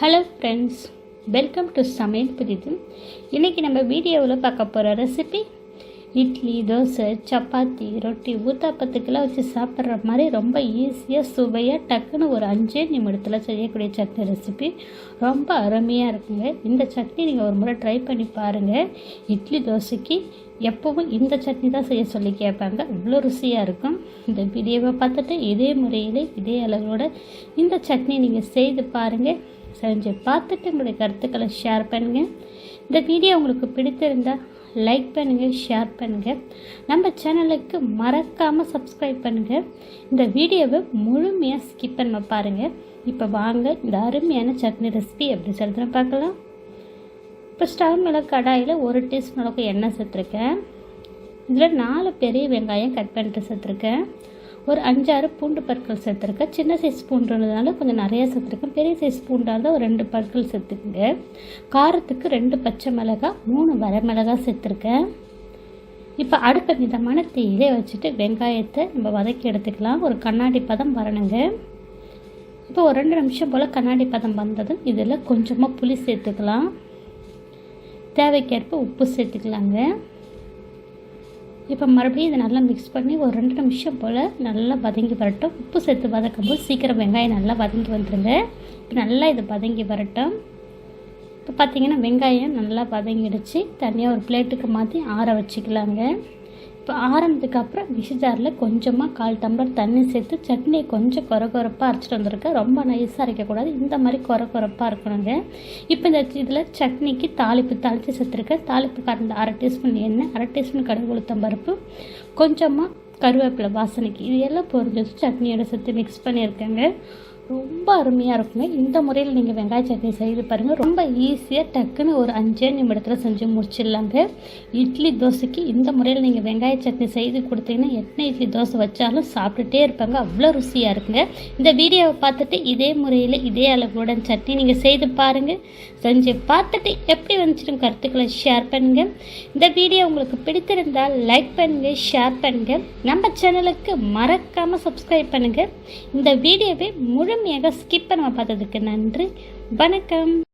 Hello friends welcome to சமையல் புதிது இன்றைக்கி நம்ம வீடியோவில் பார்க்க போகிற ரெசிபி இட்லி தோசை சப்பாத்தி ரொட்டி ஊத்தாப்பத்துக்கெல்லாம் வச்சு சாப்பிட்ற மாதிரி ரொம்ப ஈஸியாக சுவையாக டக்குன்னு ஒரு அஞ்சே நிமிடத்தில் செய்யக்கூடிய சட்னி ரெசிபி ரொம்ப அருமையாக இருக்குங்க. இந்த சட்னி நீங்கள் ஒரு முறை ட்ரை பண்ணி பாருங்கள் இட்லி தோசைக்கு எப்போவும் இந்த சட்னி தான் செய்ய சொல்லி கேட்பாங்க. அவ்வளோ ருசியாக இருக்கும். இந்த வீடியோவை பார்த்துட்டு இதே முறையில் இதே அளவோட இந்த சட்னி நீங்கள் செய்து பாருங்கள் செஞ்சு பார்த்துட்டு உங்களுடைய கருத்துக்களை ஷேர் பண்ணுங்கள் இந்த வீடியோ உங்களுக்கு பிடித்திருந்தால் லைக் பண்ணுங்கள் ஷேர் பண்ணுங்கள் நம்ம சேனலுக்கு மறக்காமல் சப்ஸ்கிரைப் பண்ணுங்கள் இந்த வீடியோவை முழுமையாக ஸ்கிப் பண்ண பாருங்கள் இப்போ வாங்க இந்த அருமையான சட்னி ரெசிபி எப்படி சொல்கிறேன் பார்க்கலாம். இப்போ ஸ்டவ் மேலே கடாயில் ஒரு டீஸ்பூன் அளவுக்கு எண்ணெய் சேர்த்துருக்கேன். இதில் நாலு பெரிய வெங்காயம் கட் பண்ணிட்டு சேர்த்துருக்கேன். ஒரு அஞ்சாறு பூண்டு பற்கள் சேர்த்துருக்கேன். சின்ன சைஸ் பூண்டுன்றதுனால கொஞ்சம் நிறையா சேர்த்துருக்கேன். பெரிய சைஸ் பூண்டாக இருந்தால் ஒரு ரெண்டு பற்கள் சேர்த்துக்குங்க. காரத்துக்கு ரெண்டு பச்சை மிளகாய் மூணு வர மிளகாய் சேர்த்துருக்கேன். இப்போ அடுப்ப மிதமான தீயிலே வச்சுட்டு வெங்காயத்தை நம்ம வதக்கி எடுத்துக்கலாம். ஒரு கண்ணாடி பதம் வரணுங்க. இப்போ ஒரு ரெண்டு நிமிஷம் போல் கண்ணாடி பதம் வந்ததும் இதில் கொஞ்சமாக புளி சேர்த்துக்கலாம். தேவைக்கேற்ப உப்பு சேர்த்துக்கலாங்க. இப்போ மறுபடியும் இதை நல்லா மிக்ஸ் பண்ணி ஒரு ரெண்டு நிமிஷம் போல் நல்லா வதங்கி வரட்டும். உப்பு சேர்த்து வதக்கும் போது சீக்கிரம் வெங்காயம் நல்லா வதங்கி வந்துடுங்க இப்போ நல்லா இது வதங்கி வரட்டும். இப்போ பார்த்திங்கன்னா வெங்காயம் நல்லா வதங்கிடுச்சு. தனியாக ஒரு பிளேட்டுக்கு மாற்றி ஆற வச்சுக்கலாங்க. இப்போ ஆரம்பத்துக்கு அப்புறம் மிக்சி கொஞ்சமாக கால் டம்ளர் தண்ணி சேர்த்து சட்னியை கொஞ்சம் கொர கொரப்பாக அரைச்சிட்டு வந்திருக்கேன் ரொம்ப நைஸாக அரைக்கக்கூடாது. இந்த மாதிரி கொர கொரப்பாக இருக்கணுங்க. இப்போ இந்த இதில் சட்னிக்கு தாளிப்பு தாளித்து சேர்த்துருக்கேன் தாளிப்பு கறந்த அரை டீஸ்பூன் எண்ணெய் அரை டீஸ்பூன் கடுகு உளுத்தம் பருப்பு கொஞ்சமாக கருவேப்பிலை வாசனைக்கு இது எல்லாம் பொரிஞ்சது சட்னியோட சேர்த்து மிக்ஸ் பண்ணியிருக்கேங்க. ரொம்ப அருமையாக இருக்குங்க. இந்த முறையில் நீங்கள் வெங்காய சட்னி செய்து பாருங்கள் ரொம்ப ஈஸியாக டக்குன்னு ஒரு அஞ்சே நிமிடத்தில் செஞ்சு முடிச்சிடலாங்க. இட்லி தோசைக்கு இந்த முறையில் நீங்கள் வெங்காய சட்னி செய்து கொடுத்தீங்கன்னா எத்தனை இட்லி தோசை வச்சாலும் சாப்பிட்டுட்டே இருப்பாங்க. அவ்வளோ ருசியாக இருக்குங்க. இந்த வீடியோவை பார்த்துட்டு இதே முறையில் இதே அளவுடன் சட்னி நீங்கள் செய்து பாருங்கள் செஞ்சு பார்த்துட்டு எப்படி வந்துச்சிடும் கருத்துக்களை ஷேர் பண்ணுங்கள் இந்த வீடியோ உங்களுக்கு பிடித்திருந்தால் லைக் பண்ணுங்கள் ஷேர் பண்ணுங்கள் நம்ம சேனலுக்கு மறக்காமல் சப்ஸ்கிரைப் பண்ணுங்கள் இந்த வீடியோவை முழு முழுமையாக ஸ்கிப் பண்ணாமல் பார்த்ததுக்கு நன்றி. வணக்கம்.